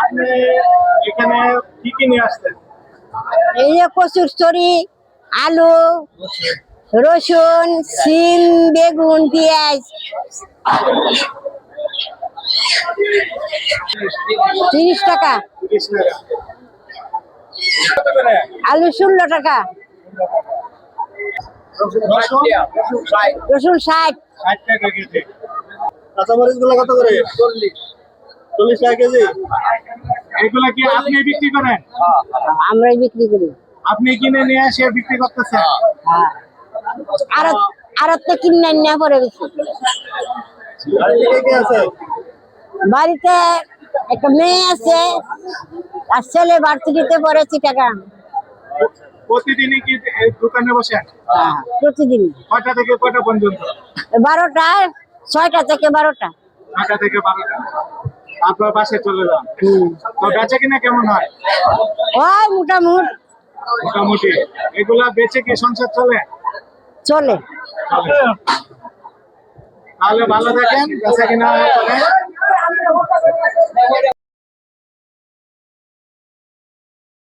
আপনি এখানে কি কি নিয়ে আসছেন? এই যে কচুর চড়ি আলু রসুন সিম বেগুন পেঁয়াজ। তিরিশ টাকা? আলু ষোলো টাকা। রসুন ষাট। রসুন ষাট। ষাট টাকা কেজি। কাঁচামরিচগুলো কত করে? চল্লিশ। চল্লিশ টাকা কেজি? এগুলা কি আপনি বিক্রি করেন? আমরাই বিক্রি করি। আপনি কিনে নিয়ে এসে বিক্রি করতেছেন? আর আর তো কিনে নিয়ে পরে গেছি। বাড়িতে একটা মেয়ে আছে আর ছেলে ভার্সিটিতে পড়ে চিটাগাং। প্রতিদিনই কি দোকানে বসেন? প্রতিদিন কয়টা থেকে কয়টা পর্যন্ত? বারোটা ছয়টা থেকে বারোটা। থেকে বারোটা। তারপর পাশে চলে যান। তো বেচে কিনা কেমন হয়? ওই মোটামুটি। মোটামুটি। এগুলা বেচে কি সংসার চলে? চলে। তাহলে ভালো থাকেন বেচা কিনা